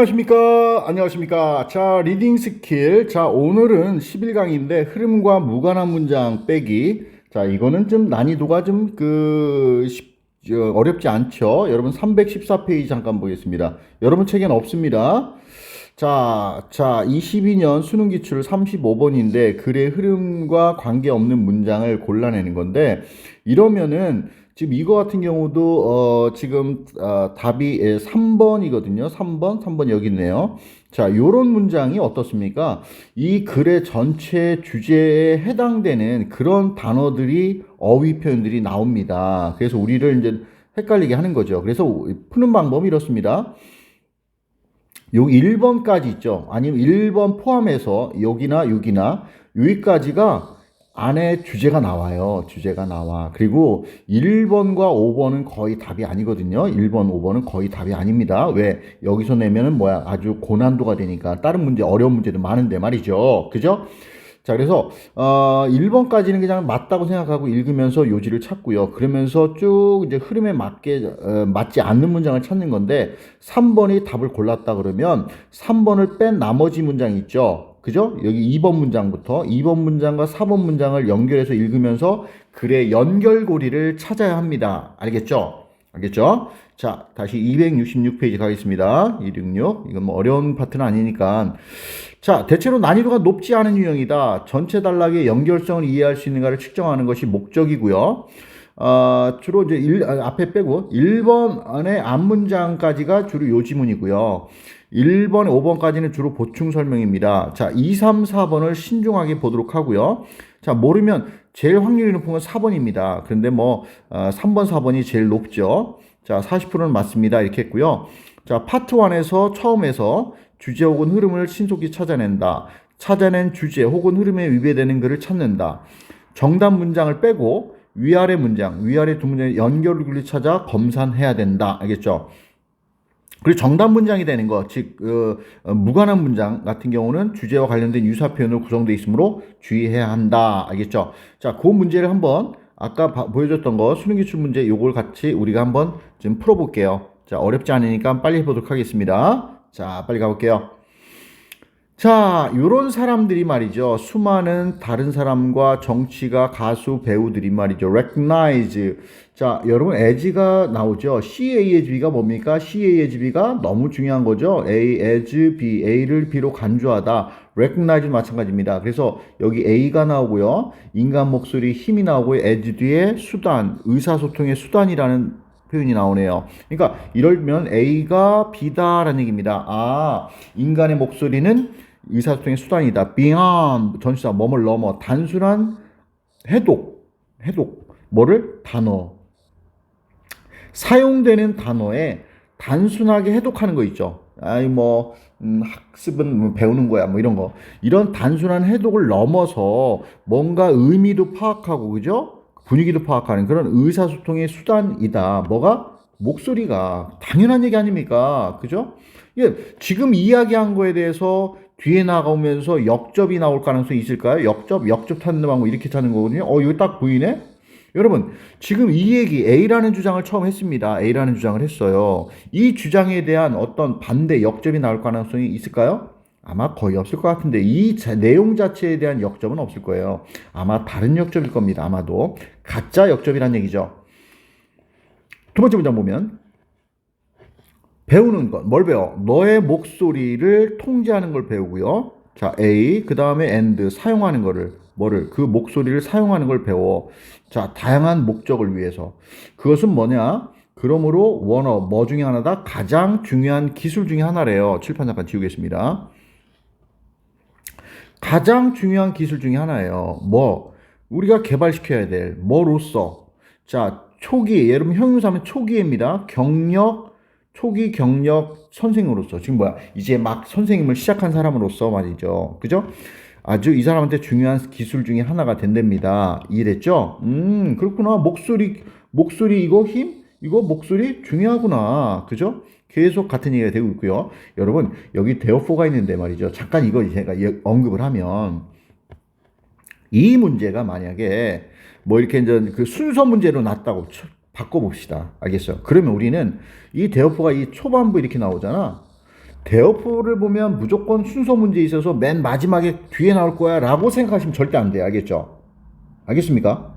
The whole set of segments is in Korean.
안녕하십니까? 안녕하십니까? 자 리딩 스킬. 자 오늘은 11강인데 흐름과 무관한 문장 빼기. 자 이거는 좀 난이도가 좀그 어렵지 않죠? 여러분 314페이지 잠깐 보겠습니다. 여러분 책엔 없습니다. 자, 자, 22년 수능 기출 35번인데 글의 흐름과 관계없는 문장을 골라내는 건데 이러면은 지금 이거 같은 경우도 어 지금 어, 답이 예, 3번이거든요. 3번, 3번 여기 있네요. 자, 요런 문장이 어떻습니까? 이 글의 전체 주제에 해당되는 그런 단어들이 어휘 표현들이 나옵니다. 그래서 우리를 이제 헷갈리게 하는 거죠. 그래서 푸는 방법이 이렇습니다. 요 1번까지 있죠. 아니면 1번 포함해서 여기나 여기나 여기까지가 안에 주제가 나와요. 주제가 나와. 그리고 1번과 5번은 거의 답이 아니거든요. 1번, 5번은 거의 답이 아닙니다. 왜? 여기서 내면은 뭐야? 아주 고난도가 되니까 다른 문제, 어려운 문제도 많은데 말이죠. 그죠? 자, 그래서 어 1번까지는 그냥 맞다고 생각하고 읽으면서 요지를 찾고요. 그러면서 쭉 이제 흐름에 맞게 어, 맞지 않는 문장을 찾는 건데 3번이 답을 골랐다 그러면 3번을 뺀 나머지 문장 있죠. 그죠? 여기 2번 문장부터 2번 문장과 4번 문장을 연결해서 읽으면서 글의 연결고리를 찾아야 합니다. 알겠죠? 알겠죠? 자, 다시 266페이지 가겠습니다. 266. 이건 뭐 어려운 파트는 아니니까. 자, 대체로 난이도가 높지 않은 유형이다. 전체 단락의 연결성을 이해할 수 있는가를 측정하는 것이 목적이고요. 어, 주로 이제 일, 아, 앞에 빼고 1번 안에 앞문장까지가 주로 요지문이고요. 1번, 5번까지는 주로 보충 설명입니다. 자, 2, 3, 4번을 신중하게 보도록 하고요. 자, 모르면 제일 확률이 높은 건 4번입니다. 그런데 뭐 어, 3번, 4번이 제일 높죠. 자, 40%는 맞습니다. 이렇게 했고요. 자, 파트 1에서 처음에서 주제 혹은 흐름을 신속히 찾아낸다. 찾아낸 주제 혹은 흐름에 위배되는 글을 찾는다. 정답 문장을 빼고 위아래 문장, 위아래 두 문장의 연결을 찾아 검산해야 된다. 알겠죠? 그리고 정답 문장이 되는 거, 즉 어, 무관한 문장 같은 경우는 주제와 관련된 유사 표현으로 구성되어 있으므로 주의해야 한다. 알겠죠? 자, 그 문제를 한번 아까 바, 보여줬던 거 수능 기출 문제 요걸 같이 우리가 한번 좀 풀어볼게요. 자, 어렵지 않으니까 빨리 해보도록 하겠습니다. 자, 빨리 가볼게요. 자, 요런 사람들이 말이죠. 수많은 다른 사람과 정치가 가수, 배우들이 말이죠. recognize. 자, 여러분, as가 나오죠. CA as B가 뭡니까? CA as B가 너무 중요한 거죠. A as B, A를 B로 간주하다. recognize 마찬가지입니다. 그래서 여기 A가 나오고요. 인간 목소리 힘이 나오고요. as 뒤에 수단, 의사소통의 수단이라는 표현이 나오네요. 그러니까 이러면 A가 B다라는 얘기입니다. 아, 인간의 목소리는 의사소통의 수단이다. beyond 전치사 뭐뭘 넘어 단순한 해독 해독 뭐를 단어 사용되는 단어에 단순하게 해독하는 거 있죠. 아이 뭐 음, 학습은 뭐 배우는 거야 뭐 이런 거 이런 단순한 해독을 넘어서 뭔가 의미도 파악하고 그죠 분위기도 파악하는 그런 의사소통의 수단이다. 뭐가 목소리가 당연한 얘기 아닙니까? 그죠? 예, 지금 이야기한 거에 대해서 뒤에 나가면서 역접이 나올 가능성이 있을까요? 역접, 역접 찾는 방법 이렇게 찾는 거거든요. 어, 이거 딱 보이네? 여러분, 지금 이 얘기 A라는 주장을 처음 했습니다. A라는 주장을 했어요. 이 주장에 대한 어떤 반대 역접이 나올 가능성이 있을까요? 아마 거의 없을 것 같은데 이 자, 내용 자체에 대한 역접은 없을 거예요. 아마 다른 역접일 겁니다. 아마도 가짜 역접이란 얘기죠. 두 번째 문장 보면 배우는 것. 뭘 배워? 너의 목소리를 통제하는 걸 배우고요. 자, A. 그 다음에 and. 사용하는 거를. 뭐를? 그 목소리를 사용하는 걸 배워. 자, 다양한 목적을 위해서. 그것은 뭐냐? 그러므로 원어, 뭐 중에 하나다? 가장 중요한 기술 중에 하나래요. 칠판 잠깐 지우겠습니다. 가장 중요한 기술 중에 하나예요. 뭐? 우리가 개발시켜야 될, 뭐로써? 자, 초기, 여러분 형용사면 초기입니다. 경력, 초기 경력 선생으로서 지금 뭐야 이제 막 선생님을 시작한 사람으로서 말이죠. 그죠? 아주 이 사람한테 중요한 기술 중에 하나가 된답니다. 이해됐죠? 음 그렇구나. 목소리 목소리 이거 힘? 이거 목소리 중요하구나. 그죠? 계속 같은 얘기가 되고 있고요. 여러분 여기 데어포가 있는데 말이죠. 잠깐 이거 제가 언급을 하면 이 문제가 만약에 뭐 이렇게 이제 그 순서 문제로 났다고 바꿔봅시다. 알겠어요? 그러면 우리는 이 대어포가 이 초반부 이렇게 나오잖아. 대어포를 보면 무조건 순서 문제에 있어서 맨 마지막에 뒤에 나올 거야 라고 생각하시면 절대 안 돼요. 알겠죠? 알겠습니까?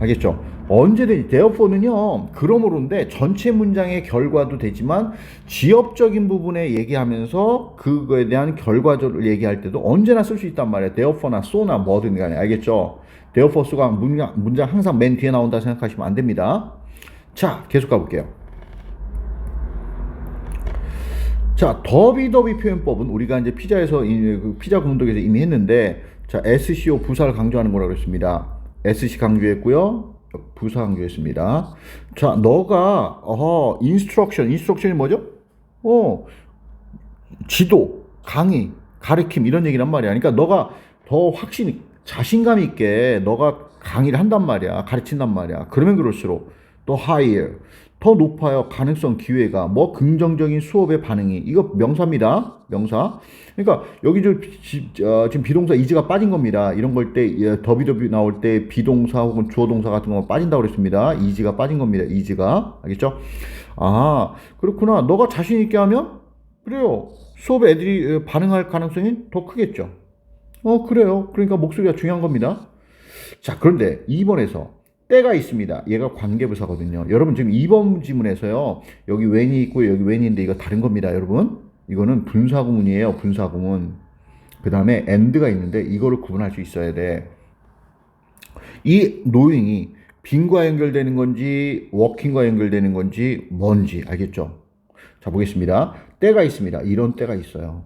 알겠죠? 언제든지 대어포는요 그러므로인데 전체 문장의 결과도 되지만 지엽적인 부분에 얘기하면서 그거에 대한 결과를 얘기할 때도 언제나 쓸 수 있단 말이에요. 대어포나 쏘나 뭐든 간에 알겠죠? 대어포스가 문장, 문장 항상 맨 뒤에 나온다 생각하시면 안 됩니다. 자 계속 가볼게요. 자, 더비더비 표현법은 우리가 이제 피자에서 이- 그 피자 공독에서 이미 했는데 자, SCO 부사를 강조하는 거라고 했습니다. SC 강조했고요. 부사 강조했습니다. 자, 너가 어허, 인스트럭션, 인스트럭션이 뭐죠? 어, 지도, 강의, 가르침 이런 얘기란 말이야. 그러니까 너가 더 확신, 자신감 있게 너가 강의를 한단 말이야. 가르친단 말이야. 그러면 그럴수록 또 higher, 더 높아요. 가능성, 기회가 뭐 긍정적인 수업의 반응이 이거 명사입니다. 명사. 그러니까 여기 어, 지금 비동사 이즈가 빠진 겁니다. 이런 걸 때 더비더비 나올 때 비동사 혹은 주어 동사 같은 거 빠진다고 그랬습니다. 이즈가 빠진 겁니다. 이즈가 알겠죠? 아 그렇구나. 너가 자신 있게 하면 그래요. 수업에 애들이 어, 반응할 가능성이 더 크겠죠. 어, 그래요. 그러니까 목소리가 중요한 겁니다. 자, 그런데 2번에서 때가 있습니다. 얘가 관계부사거든요. 여러분 지금 2번 지문에서요. 여기 when이 있고 여기 when인데 이거 다른 겁니다, 여러분. 이거는 분사구문이에요. 분사구문. 그 다음에 and가 있는데 이거를 구분할 수 있어야 돼. 이 knowing이 빈과 연결되는 건지 working과 연결되는 건지 뭔지 알겠죠? 자 보겠습니다. 때가 있습니다. 이런 때가 있어요.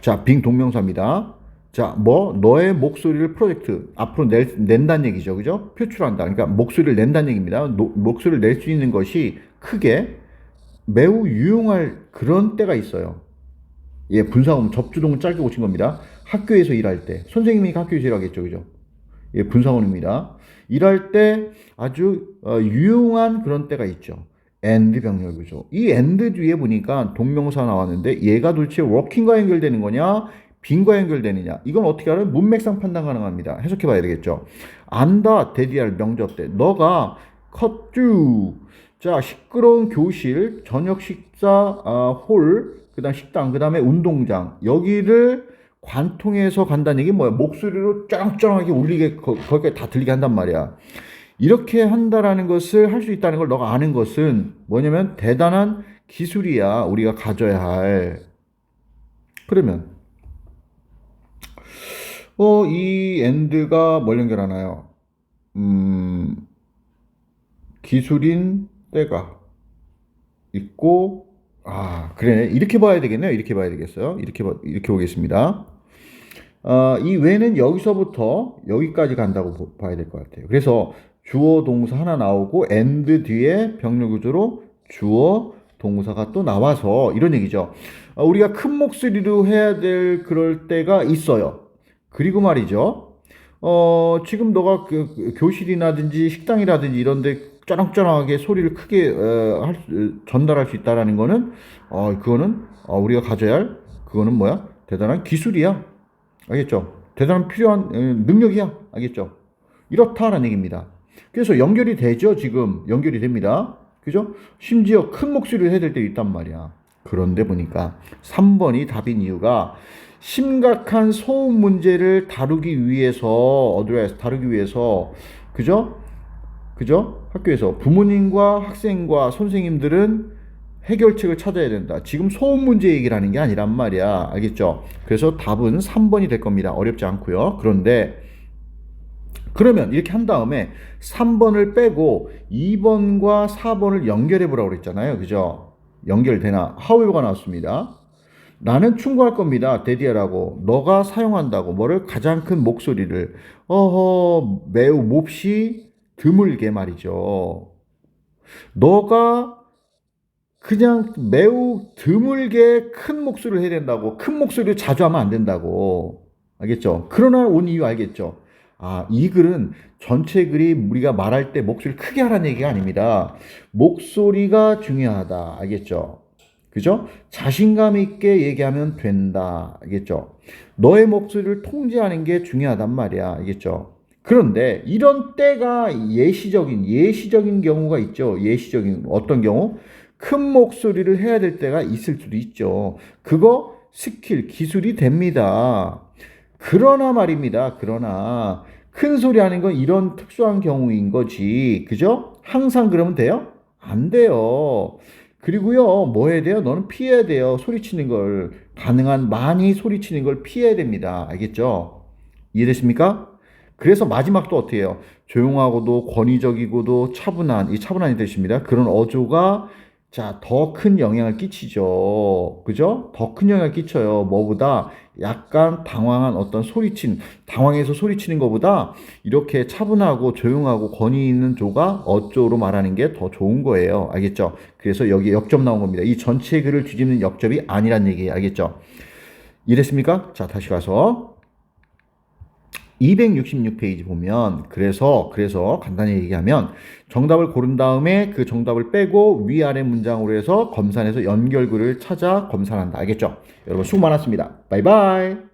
자, 빙 동명사입니다. 자, 뭐 너의 목소리를 프로젝트 앞으로 낼, 낸다는 얘기죠, 그죠? 표출한다. 그러니까 목소리를 낸다는 얘기입니다. 노- 목소리를 낼 수 있는 것이 크게 매우 유용할 그런 때가 있어요. 예, 분사음 접주동을 짧게 고친 겁니다. 학교에서 일할 때 선생님이 학교에서 일하겠죠, 그죠? 예, 분사원입니다. 일할 때 아주 어, 유용한 그런 때가 있죠. and 병렬 구조. 이 and 뒤에 보니까 동명사 나왔는데 얘가 도대체 working과 연결되는 거냐, 빈과 연결되느냐. 이건 어떻게 알아요? 문맥상 판단 가능합니다. 해석해 봐야 되겠죠. 안다, 대디할 명접 때. 너가 컷주. 자, 시끄러운 교실, 저녁 식사 아, 홀, 그 다음 식당, 그 다음에 운동장. 여기를 관통해서 간다는 얘기 뭐야? 목소리로 쩌렁쩌렁하게 울리게, 거, 거기까지 다 들리게 한단 말이야. 이렇게 한다라는 것을 할 수 있다는 걸 너가 아는 것은 뭐냐면 대단한 기술이야. 우리가 가져야 할. 그러면 어, 이 엔드가 뭘 연결하나요? 음, 기술인 때가 있고 아, 그래. 이렇게 봐야 되겠네요. 이렇게 봐야 되겠어요. 이렇게 봐, 이렇게 보겠습니다. 아, 이 외는 여기서부터 여기까지 간다고 보- 봐야 될 것 같아요. 그래서 주어 동사 하나 나오고 and 뒤에 병렬 구조로 주어 동사가 또 나와서 이런 얘기죠. 아, 우리가 큰 목소리로 해야 될 그럴 때가 있어요. 그리고 말이죠. 어, 지금 너가 그, 그 교실이라든지 식당이라든지 이런데 쩌렁쩌렁하게 소리를 크게 어, 할 수- 전달할 수 있다라는 거는 어, 그거는 어, 우리가 가져야 할 그거는 뭐야? 대단한 기술이야. 알겠죠? 대단한 필요한 어, 능력이야. 알겠죠? 이렇다라는 얘기입니다. 그래서 연결이 되죠, 지금. 연결이 됩니다. 그죠? 심지어 큰 목소리로 해야 될때 있단 말이야. 그런데 보니까 3번이 답인 이유가 심각한 소음 문제를 다루기 위해서, 어드레스, 다루기 위해서, 그죠? 그죠? 학교에서 부모님과 학생과 선생님들은 해결책을 찾아야 된다. 지금 소음 문제 얘기를 하는 게 아니란 말이야. 알겠죠? 그래서 답은 3번이 될 겁니다. 어렵지 않고요. 그런데 그러면 이렇게 한 다음에 3번을 빼고 2번과 4번을 연결해 보라고 그랬잖아요. 그죠? 연결되나? 하우에버가 나왔습니다. 나는 충고할 겁니다. 데디아라고. 너가 사용한다고. 뭐를? 가장 큰 목소리를. 어허, 매우 몹시 드물게 말이죠. 너가 그냥 매우 드물게 큰 목소리를 해야 된다고. 큰 목소리를 자주 하면 안 된다고. 알겠죠? 그러나 온 이유 알겠죠? 아, 이 글은 전체 글이 우리가 말할 때 목소리를 크게 하라는 얘기가 아닙니다. 목소리가 중요하다. 알겠죠? 그죠? 자신감 있게 얘기하면 된다. 알겠죠? 너의 목소리를 통제하는 게 중요하단 말이야. 알겠죠? 그런데 이런 때가 예시적인, 예시적인 경우가 있죠. 예시적인, 어떤 경우? 큰 목소리를 해야 될 때가 있을 수도 있죠. 그거 스킬, 기술이 됩니다. 그러나 말입니다. 그러나 큰 소리 하는 건 이런 특수한 경우인 거지. 그죠? 항상 그러면 돼요? 안 돼요. 그리고요, 뭐 해야 돼요? 너는 피해야 돼요. 소리치는 걸. 가능한 많이 소리치는 걸 피해야 됩니다. 알겠죠? 이해됐습니까? 그래서 마지막도 어떻게 해요? 조용하고도 권위적이고도 차분한, 이 차분한이 되십니다. 그런 어조가 자, 더 큰 영향을 끼치죠. 그죠? 더 큰 영향을 끼쳐요. 뭐보다 약간 당황한 어떤 소리친, 당황해서 소리치는 것보다 이렇게 차분하고 조용하고 권위 있는 조가 어조로 말하는 게 더 좋은 거예요. 알겠죠? 그래서 여기 역점 나온 겁니다. 이 전체 글을 뒤집는 역접이 아니란 얘기예요. 알겠죠? 이랬습니까? 자, 다시 가서 266페이지 보면 그래서 그래서 간단히 얘기하면 정답을 고른 다음에 그 정답을 빼고 위아래 문장으로 해서 검산해서 연결글을 찾아 검산한다. 알겠죠? 여러분 수고 많았습니다. 바이바이.